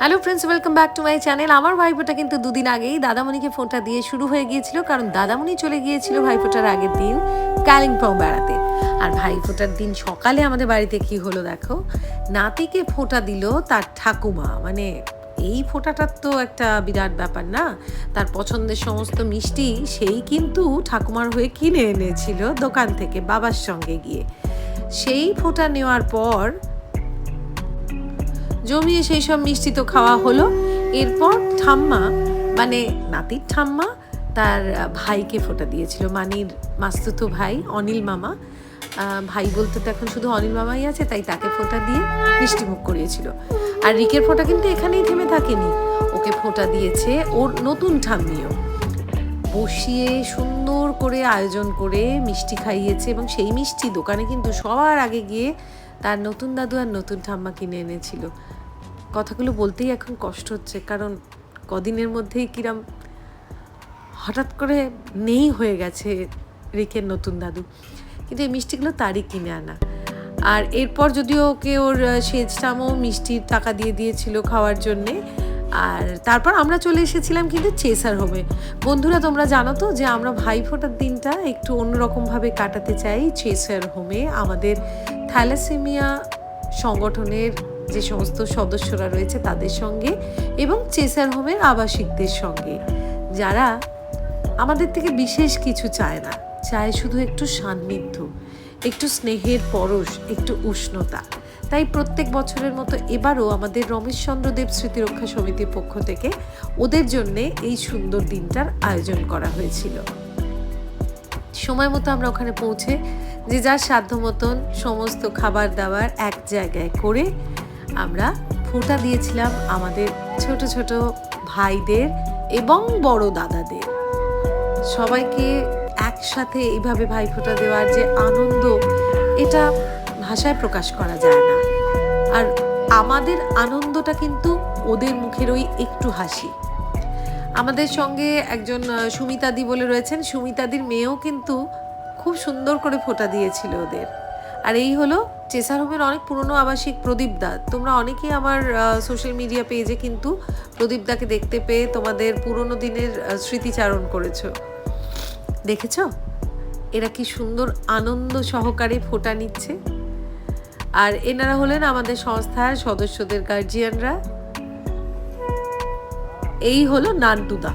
Hello friends welcome back to my channel আমার ভাইফোঁটা কিন্তু দুদিন আগেই দাদামণিকে ফোনটা দিয়ে শুরু হয়ে গিয়েছিল, কারণ দাদামণি চলে গিয়েছিল ভাইফোঁটার আগের দিন কালিম্পং বেড়াতে। আর ভাইফোঁটার দিন সকালে আমাদের বাড়িতে কি হলো দেখো? নাতিকে ফোঁটা দিল তার ঠাকুমা। মানে এই ফোঁটাটার তো একটা বিরাট ব্যাপার না? তার পছন্দের সমস্ত মিষ্টি সেই কিন্তু ঠাকুমার হয়ে কিনে এনেছিল দোকান থেকে বাবার সঙ্গে গিয়ে। সেই ফোঁটা নেওয়ার পর জমিয়ে সেই সব মিষ্টি তো খাওয়া হলো। এরপর ঠাম্মা মানে নাতির ঠাম্মা, তার ভাইকে ফোঁটা দিয়েছিল, মানির মাস্তুতো ভাই, অনিল মামা। ভাই বলতে তো এখন শুধু অনিল মামাই আছে, তাই তাকে ফোঁটা দিয়ে মিষ্টি মুখ করিয়েছিল। আর রিকের ফোঁটা কিন্তু এখানেই থেমে থাকেনি। ওকে ফোঁটা দিয়েছে ওর নতুন ঠাম্মিও। বসিয়ে সুন্দর করে আয়োজন করে মিষ্টি খাইয়েছে এবং সেই মিষ্টি দোকানে কিন্তু সবার আগে গিয়ে তার নতুন দাদু আর নতুন ঠাম্মা কিনে এনেছিল। কথাগুলো বলতেই এখন কষ্ট হচ্ছে, কারণ কদিনের মধ্যেই কিরাম হঠাৎ করে নেই হয়ে গেছে রিকের নতুন দাদু। কিন্তু এই মিষ্টিগুলো তারই কিনে আনা। আর এরপর যদিও ওকে ওর সেজটামও মিষ্টির টাকা দিয়ে দিয়েছিল খাওয়ার জন্যে, আর তারপর আমরা চলে এসেছিলাম কিন্তু চেসার হোমে। বন্ধুরা, তোমরা জানো তো যে আমরা ভাই ফোটার দিনটা একটু অন্যরকমভাবে কাটাতে চাই চেসার হোমে। আমাদের থ্যালাসেমিয়া সংগঠনের যে সমস্ত সদস্যরা রয়েছে তাদের সঙ্গে এবং চেসার হোমের আবাসিকদের সঙ্গে। যারা আমাদের থেকে বিশেষ কিছু চায় না। চায় শুধু একটু সান্নিধ্য, একটু স্নেহের পরশ, একটু উষ্ণতা। তাই প্রত্যেক বছরের মতো এবারও আমাদের রমেশচন্দ্র দেব স্মৃতিরক্ষা সমিতির পক্ষ থেকে ওদের জন্যে এই সুন্দর দিনটার আয়োজন করা হয়েছিল। সময় মতো আমরা ওখানে পৌঁছে যে যার সাধ্য মতন সমস্ত খাবার দাবার এক জায়গায় করে আমরা ফোঁটা দিয়েছিলাম আমাদের ছোট ছোট ভাইদের এবং বড় দাদাদের। সবাইকে একসাথে এইভাবে ভাই ভাইফোঁটা দেওয়ার যে আনন্দ, এটা ভাষায় প্রকাশ করা যায় না। আর আমাদের আনন্দটা কিন্তু ওদের মুখের ওই একটু হাসি। আমাদের সঙ্গে একজন সুমিতাদি বলে রয়েছেন। সুমিতাদির মেয়েও কিন্তু খুব সুন্দর করে ফোঁটা দিয়েছিল ওদের। আর এই হলো চেসার হোমের অনেক পুরনো আবাসিক প্রদীপ দা। তোমরা অনেকেই আমার সোশ্যাল মিডিয়া পেজে কিন্তু প্রদীপ দাকে দেখতে পেয়ে তোমাদের পুরনো দিনের স্মৃতিচারণ করেছ। দেখেছ? এরা কি সুন্দর আনন্দ সহকারে ফোঁটা নিচ্ছে। আর এনারা হলেন আমাদের সংস্থার সদস্যদের গার্জিয়ানরা এই হলো নান্টুদা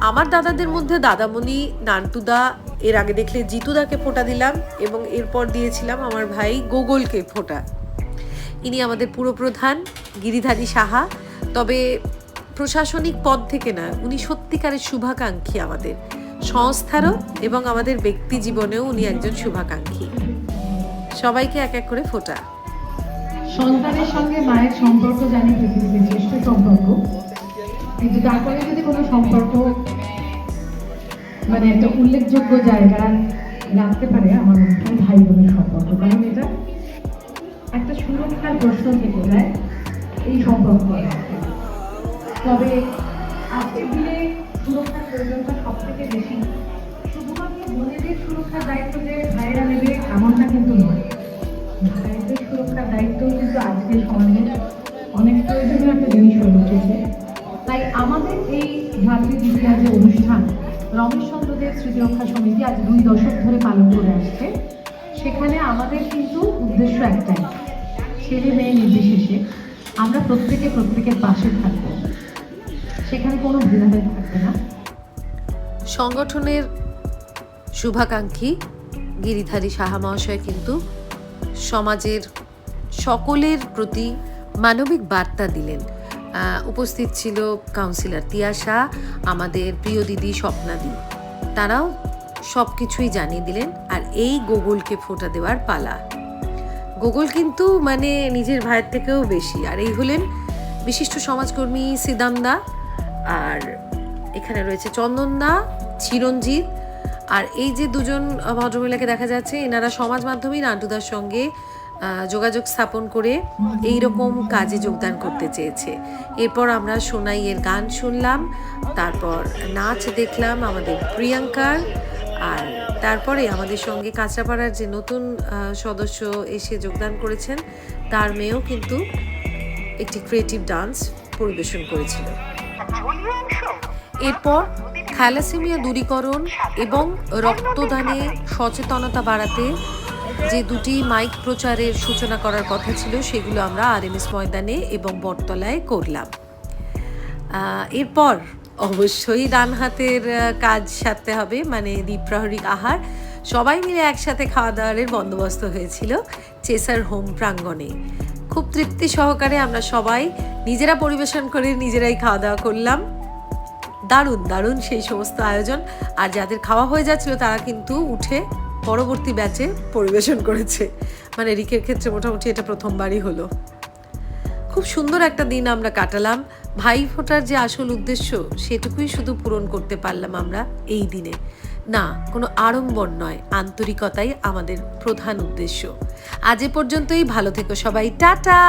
আমার দাদাদের মধ্যে দাদামণি নান্টুদা এর আগে দেখলে জিতুদাকে ফোঁটা দিলাম এবং এরপর দিয়েছিলাম আমার ভাই গোগলকে ফোঁটা। ইনি আমাদের পুরপ্রধান গিরিধারী সাহা, তবে প্রশাসনিক পদ থেকে না, উনি সত্যিকারের শুভাকাঙ্ক্ষী আমাদের। সংস্থারও এবং আমাদের ব্যক্তি জীবনেও উনি একজন শুভাকাঙ্ক্ষী। সবাইকে এক এক করে ফোঁটা। সন্তানের সঙ্গে মায়ের সম্পর্ক জানি পৃথিবীতে শ্রেষ্ঠ সম্পর্ক। কিন্তু তারপরে যদি কোনো সম্পর্ক মানে একটা উল্লেখযোগ্য জায়গা রাখতে পারে আমার হয় ভাই বোনের সম্পর্ক। কারণ এটা একটা সুরক্ষার প্রশ্ন থেকে যায় এই সম্পর্ক তবে আজকের দিনে সুরক্ষার প্রয়োজনটা সব থেকে বেশি সুরক্ষার দায়িত্ব যে ভাইয়েরা নেবে এমনটা কিন্তু নয়। ভাইদের সুরক্ষার দায়িত্ব কিন্তু আজকের সমাজে অনেক প্রয়োজনীয় একটা জিনিস হয়ে উঠেছে। আমাদের এই ভ্রাতৃদ্বিতীয় যে অনুষ্ঠান রমেশচন্দ্রদেব স্মৃতিরক্ষা সমিতি আজ দুই দশক ধরে পালন করে আসছে। সেখানে আমাদের কিন্তু উদ্দেশ্য একটাই, ছেলে মেয়ে নির্বিশেষে আমরা প্রত্যেকে প্রত্যেকের পাশে থাকব। সেখানে কোনো ভেদাভেদ থাকবে না। সংগঠনের শুভাকাঙ্ক্ষী গিরিধারী সাহা মহাশয় কিন্তু সমাজের সকলের প্রতি মানবিক বার্তা দিলেন। উপস্থিত ছিল কাউন্সিলর তিয়াশা আমাদের প্রিয় দিদি স্বপ্নাদি তারাও সব কিছুই জানিয়ে দিলেন আর এই গোগলকে ফোঁটা দেওয়ার পালা। গোগল কিন্তু মানে নিজের ভাইয়ের থেকেও বেশি। আর এই হলেন বিশিষ্ট সমাজকর্মী সিদামদা আর এখানে রয়েছে চন্দনদা চিরঞ্জিত আর এই যে দুজন ভদ্রমহিলাকে দেখা যাচ্ছে, এনারা সমাজ মাধ্যমেই নান্টুদার সঙ্গে যোগাযোগ স্থাপন করে এই রকম কাজে যোগদান করতে চেয়েছে। এরপর আমরা সোনাইয়ের গান শুনলাম, তারপর নাচ দেখলাম আমাদের প্রিয়াঙ্কার, আর তারপরে আমাদের সঙ্গে কাঁচরাপাড়ার যে নতুন সদস্য এসে যোগদান করেছেন, তার মেয়েও কিন্তু একটি ক্রিয়েটিভ ডান্স পরিবেশন করেছিল। এরপর থ্যালাসেমিয়া দূরীকরণ এবং রক্তদানে সচেতনতা বাড়াতে যে দুটি মাইক প্রচারের সূচনা করার কথা ছিল, সেগুলো আমরা আরএমএস ময়দানে এবং বটতলায় করলাম। এরপর অবশ্যই ডান হাতের কাজ সারতে হবে মানে দ্বীপ্রহরিক আহার। সবাই মিলে একসাথে খাওয়া দাওয়ারের বন্দোবস্ত হয়েছিল চেসার হোম প্রাঙ্গণে। খুব তৃপ্তি সহকারে আমরা সবাই নিজেরা পরিবেশন করে নিজেরাই খাওয়া দাওয়া করলাম। দারুণ দারুণ সেই সমস্ত আয়োজন। আর যাদের খাওয়া হয়ে যাচ্ছিল, তারা কিন্তু উঠে পরবর্তী ব্যাচে পরিবেশন করেছে। মানে রিকের ক্ষেত্রে মোটামুটি এটা প্রথমবারই হলো। খুব সুন্দর একটা দিন আমরা কাটালাম। ভাই ফোটার যে আসল উদ্দেশ্য, সেটুকুই শুধু পূরণ করতে পারলাম আমরা এই দিনে। না, কোনো আড়ম্বর নয়, আন্তরিকতাই আমাদের প্রধান উদ্দেশ্য। আজ এ পর্যন্তই, ভালো থেকো সবাই, টাটা!